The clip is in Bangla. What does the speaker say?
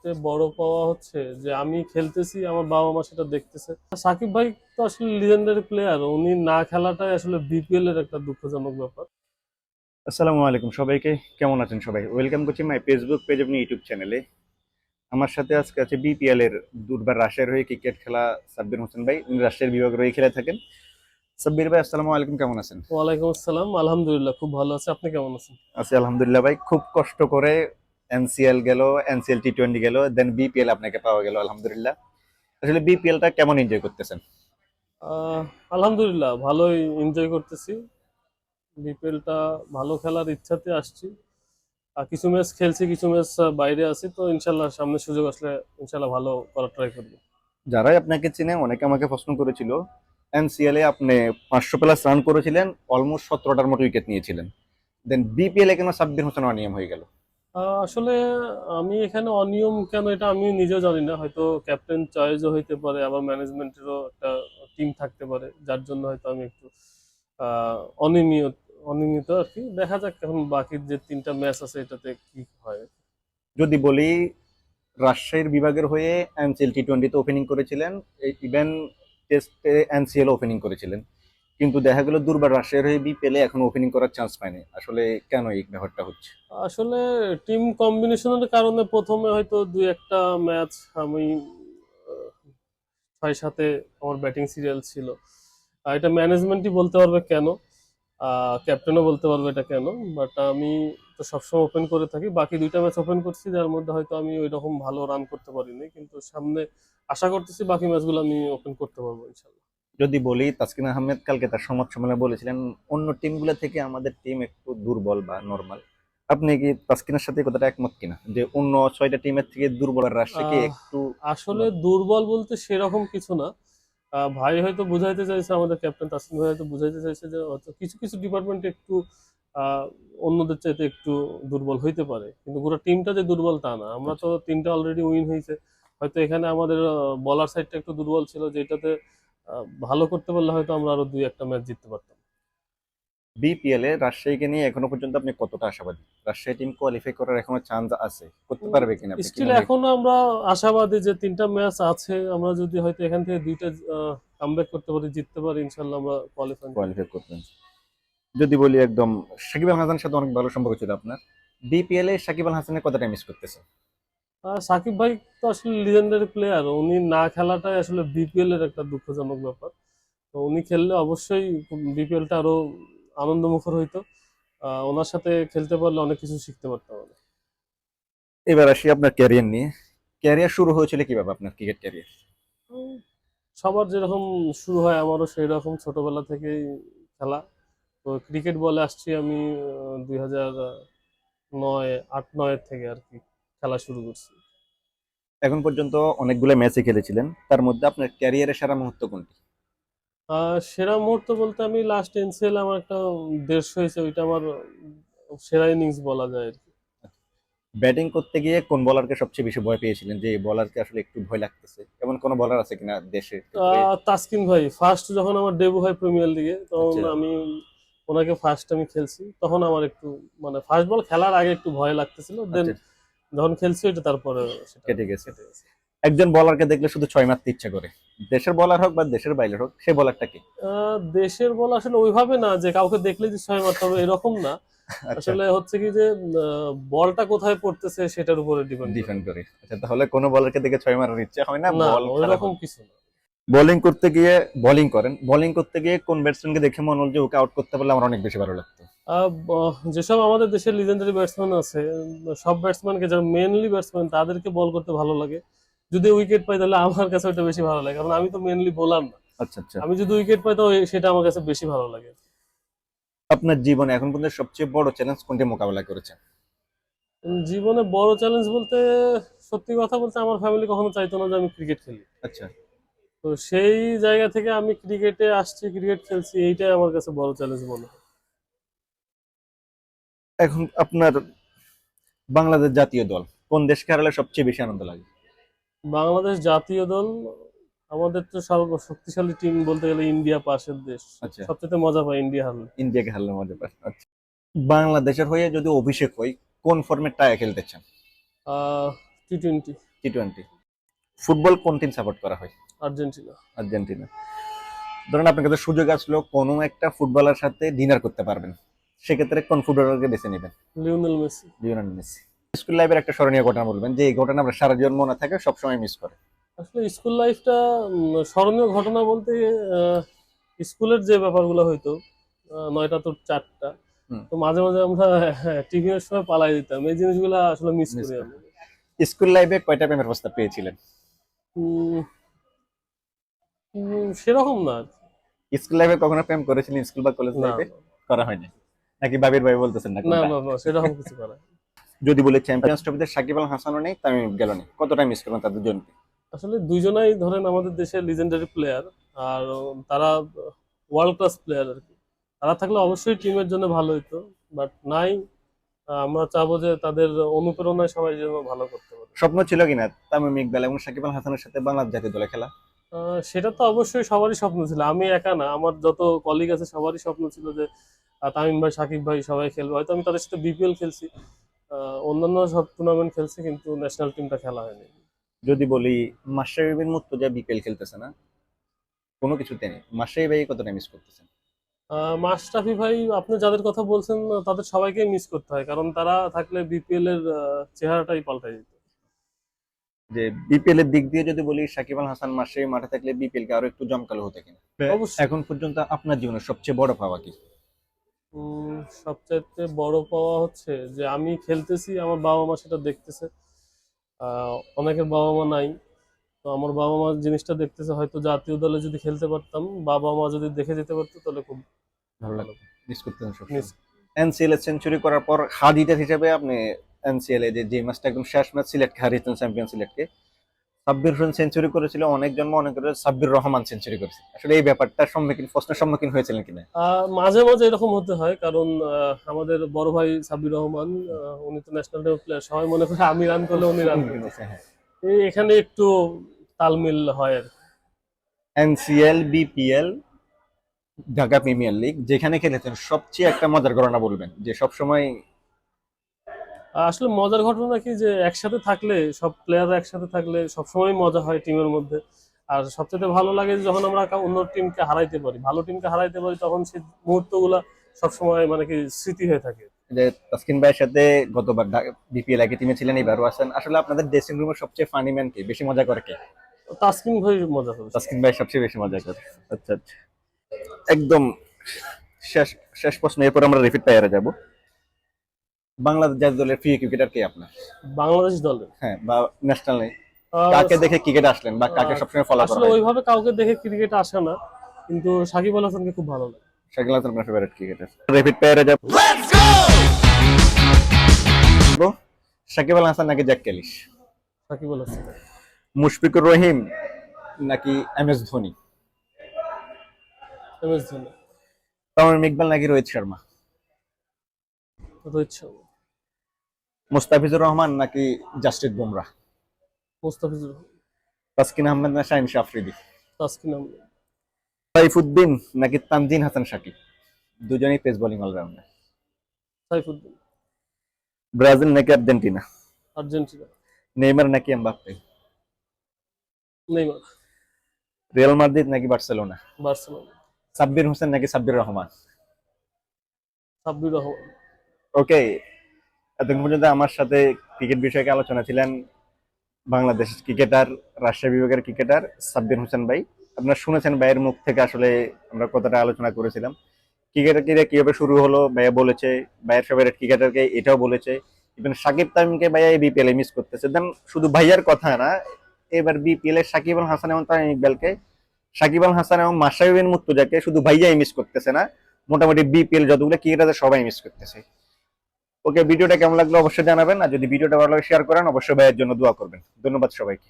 সবচেয়ে বড় পাওয়া হচ্ছে যে আমি খেলতেছি আমার বাবা মা সেটা দেখতেছে। সাকিব ভাই তো আসলে লিজেন্ডারি প্লেয়ার উনি না খেলাটাই আসলে বিপিএল এর একটা দুঃখজনক ব্যাপার। আসসালামু আলাইকুম সবাইকে কেমন আছেন সবাই? ওয়েলকাম করছি মাই ফেসবুক পেজ এবং ইউটিউব চ্যানেলে আমার সাথে আজকে আছে বিপিএল এর দুর্বার রাশিয়ার হয়ে ক্রিকেট খেলা সাব্বির হোসেন ভাই। উনি রাশিয়ার বিভাগের হয়ে খেলে থাকেন। সাব্বির ভাই আসসালামু আলাইকুম কেমন আছেন? ওয়ালাইকুম আসসালাম আলহামদুলিল্লাহ খুব ভালো আছে। আপনি কেমন আছেন? আছি আলহামদুলিল্লাহ ভাই খুব কষ্ট করে এনসিএল গেল এনসিএল টি টোয়েন্টি গেল দেন বিপিএল আপনাকে পাওয়া গেল আলহামদুলিল্লাহ। আসলে বিপিএলটা কেমন এনজয় করতেছেন? আলহামদুলিল্লাহ ভালোই এনজয় করতেছি। বিপিএলটা ভালো খেলার ইচ্ছাতে আসছি। আর কিছু ম্যাচ খেলছি কিছু ম্যাচ বাইরে আছি তো ইনশাল্লাহ সামনে সুযোগ আসলে ইনশাল্লাহ ভালো করার ট্রাই করব। যারাই আপনাকে চিনে অনেকে আমাকে প্রশ্ন করেছিল এনসিএল এ আপনি পাঁচশো প্লাস রান করেছিলেন অলমোস্ট সতেরোটার মতো উইকেট নিয়েছিলেন। দেন বিপিএল এ কেন সাব্বির হোসেন অনিয়ম হয়ে গেল? আসলে আমি এখানে অনিয়ম কেন এটা আমি নিজেও জানি না। হয়তো ক্যাপ্টেন চয়েসও হইতে পারে, আবার ম্যানেজমেন্টেরও একটা টিম থাকতে পারে, যার জন্য হয়তো আমি একটু অনিয়মিত অনিয়মিত আর কি। দেখা যাক এখন বাকি যে তিনটা ম্যাচ আছে এটাতে কি হয়। যদি বলি, রাজশাহীর বিভাগের হয়ে এনসিএল টি টোয়েন্টিতে ওপেনিং করেছিলেন ইভেন টেস্টে এনসিএল ওপেনিং করেছিলেন। কিন্তু দেখা গেল দুর্বার রাশিয়ার হয়ে বিপিএল এ এখন ওপেনিং করার চান্স পায়নি। আসলে কেন এই ব্যাপারটা হচ্ছে? আসলে টিম কম্বিনেশনের কারণে প্রথমে হয়তো দুই একটা ম্যাচ আমি ছয় সাথে আমার ব্যাটিং সিরিয়াল ছিল। আর এটা ম্যানেজমেন্টই বলতে পারবে কেন? ক্যাপ্টেনও বলতে পারবে এটা কেন? বাট আমি তো সবসময় ওপেন করে থাকি। বাকি দুইটা ম্যাচ ওপেন করছি, যার মধ্যে হয়তো আমি ওই রকম ভালো রান করতে পারিনি। কিন্তু সামনে আশা করতেছি বাকি ম্যাচগুলো আমি ওপেন করতে পারব ইনশাল্লাহ যদি বলি তাসকিন আহমেদ কালকে তার সংবাদ সম্মেলনে বলেছিলেন অন্য টিমগুলো থেকে আমাদের টিম একটু দুর্বল বা নর্মাল আপনি কি তাসকিনের সাথে কথাটা একমত কিনা? যে অন্য ছয়টা টিমের থেকে দুর্বল রাজশাহীকে আহ, একটু আসলে দুর্বল বলতে সেরকম কিছু না। ভাই হয়তো বুঝাইতে চাইছে আমাদের ক্যাপ্টেন তাসকিন ভাই হয়তো বুঝাইতে চাইছে যে কিছু কিছু ডিপার্টমেন্ট একটু অন্যদের চাইতে একটু দুর্বল হইতে পারে। কিন্তু পুরো টিমটা যে দুর্বল তা না। আমরা তো তিনটা অলরেডি উইন হয়েছে হয়তো এখানে আমাদের বলার সাইডটা একটু দুর্বল ছিল যেটাতে ভালো করতে পারলে হয়তো আমরা আরও দুই একটা ম্যাচ জিততে পারতাম। বিপিএল এ রাজশাহীকে নিয়ে এখনও পর্যন্ত আপনি কতটা আশাবাদী? রাজশাহী টিম কোয়ালিফাই করার এখনও চান্স আছে। করতে পারবে কিনা স্টিল এখনও আমরা আশাবাদী যে তিনটা ম্যাচ আছে আমরা যদি হয়তো এখান থেকে দুইটা কামব্যাক করতে পারি জিততে পারি ইনশাল্লাহ আমরা কোয়ালিফাই কোয়ালিফাই করবেন। যদি বলি একদম সাকিব আল হাসানের সাথে অনেক ভালো সম্পর্ক ছিল আপনার। বিপিএল এ সাকিব আল হাসানের কতটা মিস করতেছে? সাকিব ভাই তো আসলে লিজেন্ডারি প্লেয়ার উনি না খেলাটাই আসলে বিপিএল এর একটা দুঃখজনক ব্যাপার। তো উনি খেললে অবশ্যই বিপিএলটা আরও আনন্দমুখর হইতো। ওনার সাথে খেলতে পারলে অনেক কিছু শিখতে পারতাম এবার আসি আপনার ক্যারিয়ার নিয়ে। ক্যারিয়ার শুরু হয়েছিল কীভাবে আপনার ক্রিকেট ক্যারিয়ার সবার যেরকম শুরু হয় আমারও সেই রকম ছোটবেলা থেকেই খেলা। তো ক্রিকেট বলে আসছি আমি দুই হাজার নয় আট নয়ের থেকে আর কি। খেলা শুরু করছি। এখন পর্যন্ত অনেকগুলো ম্যাচে খেলেছিলেন। তার মধ্যে আপনার ক্যারিয়ারের সেরা মুহূর্ত কোনটি? সেরা মুহূর্ত বলতে আমি লাস্ট এনসিএল আমার একটা দেড়শো হয়েছে ওইটা আমার সেরা ইনিংস বলা যায় আর কি। ব্যাটিং করতে গিয়ে কোন বলারকে সবচেয়ে বেশি ভয় পেয়েছিলেন? যে বলারকে আসলে একটু ভয় লাগতেছে? এমন কোন বলার আছে কিনা দেশে? তাসকিন ভাই ফার্স্ট যখন আমার ডেবু হয় প্রিমিয়ার লিগে তখন আচ্ছা। আমি ওনাকে ফার্স্ট আমি খেলছি। তখন আমার একটু মানে ফার্স্ট বল খেলার আগে একটু ভয় লাগতেছিল। দেন যখন খেলছি ওইটা তারপরে কেটে গেছে। একজন বলারকে দেখলে শুধু ছয় মারতে ইচ্ছা করে। দেশের বলার হোক বা দেশের বাইরের হোক সে বলারটা কি? দেশের বল আসলে ওইভাবে না যে কাউকে দেখলে যে ছয় মারতে হবে এরকম না। আচ্ছা। আসলে হচ্ছে কি যে বলটা কোথায় পড়তেছে সেটার উপরে ডিপেন্ড ডিফেন্ড করে। আচ্ছা তাহলে কোন বলারকে দেখে ছয় মারার ইচ্ছা হয় না? না বল এরকম কিছু না। বোলিং করতে গিয়ে বোলিং করেন। বোলিং করতে গিয়ে কোন ব্যাটসম্যানকে দেখে মনে হলো যে ওকে আউট করতে পারলে আমার অনেক বেশি ভালো লাগতো? যেসব আমাদের দেশের লিজেন্ডারি ব্যাটসম্যান আছে সব ব্যাটসম্যানকে যারা মেনলি ব্যাটসম্যান তাদেরকে বল করতে ভালো লাগে। যদি উইকেট পাই তাহলে আমার কাছে ওটা বেশি ভালো লাগে কারণ আমি তো মেনলি বোলার না। আচ্ছা আচ্ছা। আমি যদি উইকেট পাই তো সেটা আমার কাছে বেশি ভালো লাগে। আপনার জীবনে এখন পর্যন্ত সবচেয়ে বড় চ্যালেঞ্জ কোনটি মোকাবেলা করেছেন? জীবনে বড় চ্যালেঞ্জ বলতে সত্যি কথা বলতে আমার ফ্যামিলি কখনো চাইতো না যে আমি ক্রিকেট খেলি। আচ্ছা। তো সেই জায়গা থেকে আমি ক্রিকেটে আসছি ক্রিকেট খেলছি এইটাই আমার কাছে বড় চ্যালেঞ্জ মনে এখন আপনার বাংলাদেশ জাতীয় দল কোন দেশকে হারালে সবচেয়ে বেশি আনন্দ লাগে? বাংলাদেশ জাতীয় দল আমাদের তো সর্ব শক্তিশালী টিম বলতে গেলে ইন্ডিয়া পাশের দেশ। আচ্ছা। সবচেয়ে মজা পাই ইন্ডিয়া হারলে। ইন্ডিয়াকে হারলে মজা পায় আচ্ছা। বাংলাদেশের হয়ে যদি অভিষেক হয় কোন ফর্মেট টায়া খেলতে চান? T twenty T twenty football কোন টিম সাপোর্ট করা হয়? আর্জেন্টিনা। আর্জেন্টিনা। ধরেন আপনার কাছে সুযোগ আসলো কোনো একটা ফুটবলার সাথে ডিনার করতে পারবেন। সেক্ষেত্রে কোন ফুটবলারকে বেছে নেবেন? Lionel Messi. Lionel Messi. School লাইফের একটা স্মরণীয় ঘটনা বলবেন যে এই ঘটনা আমরা সারা জীবন মনে থাকে সবসময় মিস করে। আসলে স্কুল লাইফটা স্মরণীয় ঘটনা বলতে স্কুলের যে ব্যাপারগুলো হইতো নয়টা তো চারটা তো মাঝে মাঝে আমরা টিফিনের সময় পালাই দিতাম। এই জিনিসগুলো আসলে মিস করি স্কুল লাইফে কয়টা প্রেমের প্রস্তাব পেয়েছিলেন? সেরকম না। স্কুল লাইফে কখনো প্রেম করেছিলেন স্কুল বা কলেজ লাইফে করা হয়নি। নাকি বাবির ভাই বলতেছেন না না না সেরকম কিছু করা যদি বলে চ্যাম্পিয়ন্স ট্রফিতে সাকিব আল হাসানও নেই তামিম গেল নেই কতটা মিস করবেন তাদের জন্য আসলে দুইজনাই ধরেন আমাদের দেশের লিজেন্ডারি প্লেয়ার আর তারা ওয়ার্ল্ড ক্লাস প্লেয়ার আর কি। তারা থাকলে অবশ্যই টিমের জন্য ভালো হতো বাট নাই আমরা চাবো যে তাদের অনুপ্রেরণায় সবাই যেন ভালো করতে পারে। স্বপ্ন ছিল কিনা? তামিম ইকবাল এবং সাকিব আল হাসানের সাথে বাংলাদেশ জাতীয় দলে খেলা। সেটা তো অবশ্যই সবারই স্বপ্ন ছিল। আমি একা না আমার যত কলিগ আছে সবারই স্বপ্ন ছিল যে তামিম ভাই সাকিব ভাই সবাই খেলবে। হয়তো আমি তাদের সাথে বিপিএল খেলছি অন্যান্য সব টুর্নামেন্ট খেলছি কিন্তু ন্যাশনাল টিমটা খেলা হয়নি। যদি বলি মাস্টারিবিন মুক্ত যা বিপিএল খেলতেছে না? কোনো কিছুতে নেই। মাস্টারি ভাই কতটা মিস করতেছেন আহ, মাশরাফি ভাই আপনি যাদের কথা বলছেন তাদের সবাইকে মিস করতে হয় কারণ তারা থাকলে বিপিএল এর চেহারাটাই পাল্টাই যেত যে বিপিএল এর দিক দিয়ে যদি বলি সাকিব আল হাসান মাস্টারি মাঠে থাকলে বিপিএল কে আরও একটু জমকালো হতে কিনা। এখন পর্যন্ত আপনার জীবনের সবচেয়ে বড় পাওয়া কি? সবচাইতে বড় পাওয়া হচ্ছে যে আমি খেলতেছি আমার বাবা মা সেটা দেখতেছে। অনেকের বাবা মা নাই। তো আমার বাবা মা জিনিসটা দেখতেছে হয়তো জাতীয় দলে যদি খেলতে পারতাম বাবা মা যদি দেখে যেতে পারতো তাহলে খুব ভালো লাগতো। মিস করতেছেন সব Miss। এনসিএল সেঞ্চুরি করার পর হাদিদার হিসেবে আপনি এনসিএল এ যে ম্যাচটা একদম শেষ ম্যাচ সিলেক্ট হারিয়েছেন চ্যাম্পিয়ন সিলেক্টকে সাব্বির হোসেন সেঞ্চুরি করেছিল অনেকজন মনে করে সাব্বির রহমান সেঞ্চুরি করেছে। আসলে এই ব্যাপারটা সম্মুখীন প্রশ্নের সম্মুখীন হয়েছিলেন কিনা? মাঝে মাঝে এরকম হতে হয় কারণ আমাদের বড় ভাই সাব্বির রহমান উনি তো ন্যাশনাল টিম প্লেয়ার সবাই মনে করে আমি রান করলে উনি রান করতেছে হ্যাঁ এই এখানে একটু তালমিল হয় আর NCL BPL Dhaka premier league যেখানে খেলেছেন সবচেয়ে একটা মজার ঘটনা বলবেন যে সবসময় আসলে মজার ঘটনা কি যে একসাথে থাকলে সব প্লেয়াররা একসাথে থাকলে সবসময় মজা হয় টিমের মধ্যে। আর সবচেয়ে ভালো লাগে যখন আমরা অন্য টিমকে হারাইতে পারি ভালো টিমকে হারাইতে পারি তখন সেই মুহূর্তগুলা সবসময় মানে কি স্মৃতি হয়ে থাকে। যে তাসকিন ভাইয়ের সাথে গতবার বিপিএল একই টিমে ছিলেন এবারও আছেন। আসলে আপনাদের ড্রেসিং রুমের সবচেয়ে ফানি ম্যান কে? বেশি মজা করে কে? তাসকিন ভাই মজা করে। তাসকিন ভাই সবচেয়ে বেশি মজা করে। আচ্ছা আচ্ছা। একদম শেষ শেষ প্রশ্ন এরপর আমরা রিপিট পাইয়ারে যাব। বাংলাদেশ দলের প্রিয় ক্রিকেটার কে আপনার? বাংলাদেশ দলের? হ্যাঁ বা ন্যাশনাল কাকে দেখে ক্রিকেট আসলেন বা কাকে সবসময় ফলো করা আসলে ওইভাবে কাউকে দেখে ক্রিকেট আসে না কিন্তু সাকিব আল হাসানকে খুব ভালো লাগে। শাকিল হাসান আপনার ফেভারিট ক্রিকেটার রিপিট পাইয়ারে যাব। সাকিব আল হাসান নাকি জ্যাক ক্যালিশ সাকিব আল হাসান। মুশফিকুর রহিম নাকি M S Dhoni? M S Dhoni. Tamim Iqbal নাকি রোহিত শর্মা? রোহিত শর্মা। মুস্তাফিজুর রহমান নাকি জাসপ্রীত বুমরাহ? মুস্তাফিজুর তাসকিন আহমেদ না শাহিন আফ্রিদি তাসকিন আহমেদ। সাইফুদ্দিন নাকি তানজিন হাসান শাকিব দুজনেই pace bowling all rounder Saifuddin. Brazil নাকি আর্জেন্টিনা? আর্জেন্টিনা। নেইমার নাকি এমবাপ্পে? নেইমার। রিয়াল মাদ্রিদ নাকি বার্সেলোনা? বার্সেলোনা। সাব্বির হোসেন নাকি সাব্বির রহমান? সাব্বির রহমান। ওকে এতক্ষণ পর্যন্ত আমার সাথে ক্রিকেট বিষয়কে আলোচনা ছিলেন বাংলাদেশ ক্রিকেটার, রাজশাহী বিভাগের ক্রিকেটার সাব্বির হোসেন ভাই। আপনারা শুনেছেন ভাইয়ের মুখ থেকে আসলে আমরা কতটা আলোচনা করেছিলাম। ক্রিকেটার কীভাবে শুরু হলো, ভাইয়া বলেছে, ভাইয়ের ফেভারিট ক্রিকেটারকে এটাও বলেছে। ইভেন সাকিব তামিমকে ভাইয়া এই বিপিএল এ মিস করতেছে। দেন শুধু ভাইয়ার কথা না, এবার বিপিএল এ সাকিব আল হাসান এবং তামিম ইকবালকে, সাকিব আল হাসান এবং মাসাইবিন মুর্তজাকে শুধু ভাইয়াই মিস করতেছে না, মোটামুটি বিপিএল যতগুলো ক্রিকেট আছে সবাই মিস করতেছে। ওকে, ভিডিওটা কেমন লাগল অবশ্যই জানাবেন, আর যদি ভিডিওটা ভালো লাগে শেয়ার করেন, অবশ্যই ভাইয়ের জন্য দোয়া করবেন। ধন্যবাদ সবাইকে।